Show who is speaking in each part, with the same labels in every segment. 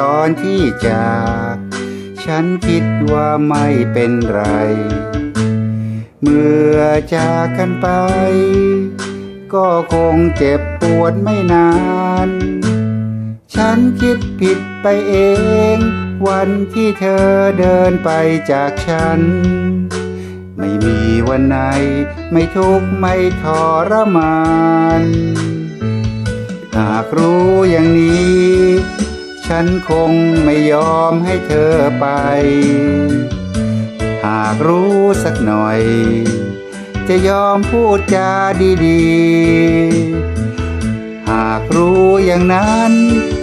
Speaker 1: ตอนที่จาก ฉันคิดว่าไม่เป็นไร เมื่อจากกันไป ก็คงเจ็บปวดไม่นาน ฉันคิดผิดไปเอง วันที่เธอเดินไปจากฉัน ไม่มีวันไหน ไม่ทุกข์ไม่ทรมาน หากรู้อย่างนี้ ฉันคงไม่ยอมให้เธอไป หากรู้สักหน่อย จะยอมพูดจาดีๆ หากรู้อย่างนั้น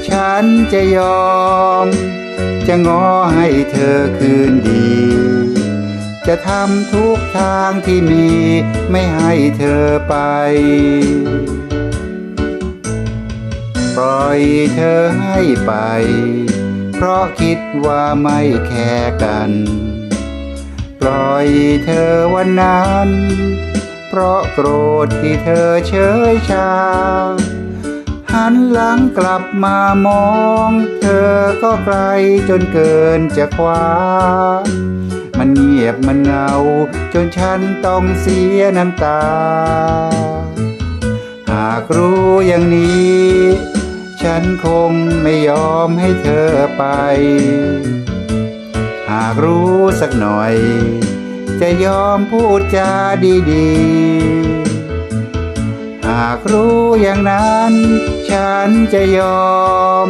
Speaker 1: ฉันจะยอม จะง้อให้เธอคืนดี จะทำทุกทางที่มีไม่ให้เธอไป ปล่อยเธอให้ไป เพราะคิดว่าไม่แคร์กัน ปล่อยเธอวันนั้น เพราะโกรธที่เธอเฉยชา หันหลังกลับมามอง เธอก็ไกลจนเกินจะคว้ามันเงียบมันเงา จนฉันต้องเสียน้ำตา หากรู้อย่างนี้ ฉันคงไม่ยอมให้เธอไป หากรู้สักหน่อย จะยอมพูดจาดีๆ หากรู้อย่างนั้น ฉันจะยอม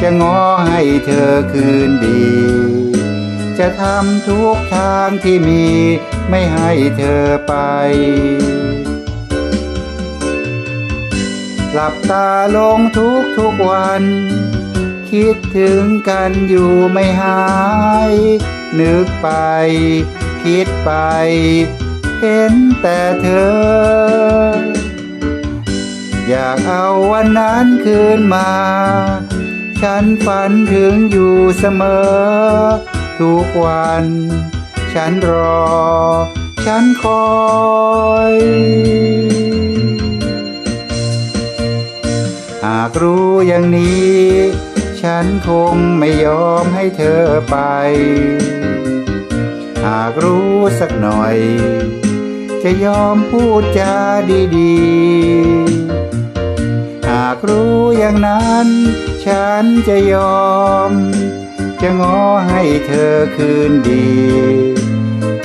Speaker 1: จะง้อให้เธอคืนดี จะทำทุกทางที่มีไม่ให้เธอไป หลับตาลงทุกทุกวัน คิดถึงกันอยู่ไม่หาย นึกไป คิดไป เห็นแต่เธอ อยากเอาวันนั้นคืนมา ฉันฝันถึงอยู่เสมอ ทุกวัน ฉันรอ ฉันคอย หากรู้อย่างนี้ ฉันคงไม่ยอมให้เธอไป หากรู้สักหน่อย จะยอมพูดจาดีๆ หากรู้อย่างนั้น ฉันจะยอม จะง้อให้เธอคืนดี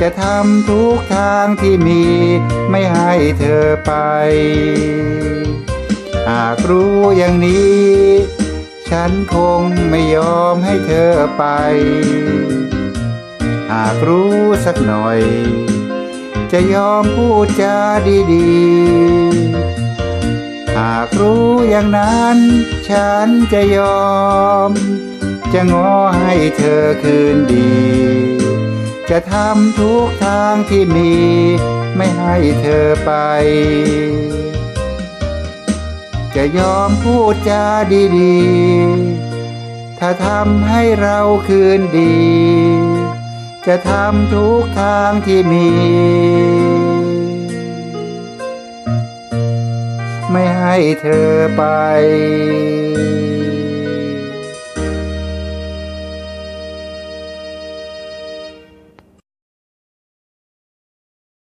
Speaker 1: จะทำทุกทางที่มีไม่ให้เธอไป หากรู้อย่างนี้ ฉันคงไม่ยอมให้เธอไป หากรู้สักหน่อย จะยอมพูดจาดีๆ หากรู้อย่างนั้น ฉันจะยอม จะง้อให้เธอคืนดี จะทำทุกทางที่มี ไม่ให้เธอไป จะยอมพูดจาดีๆ ถ้าทำให้เราคืนดี จะทำทุกทางที่มี ไม่ให้เธอไป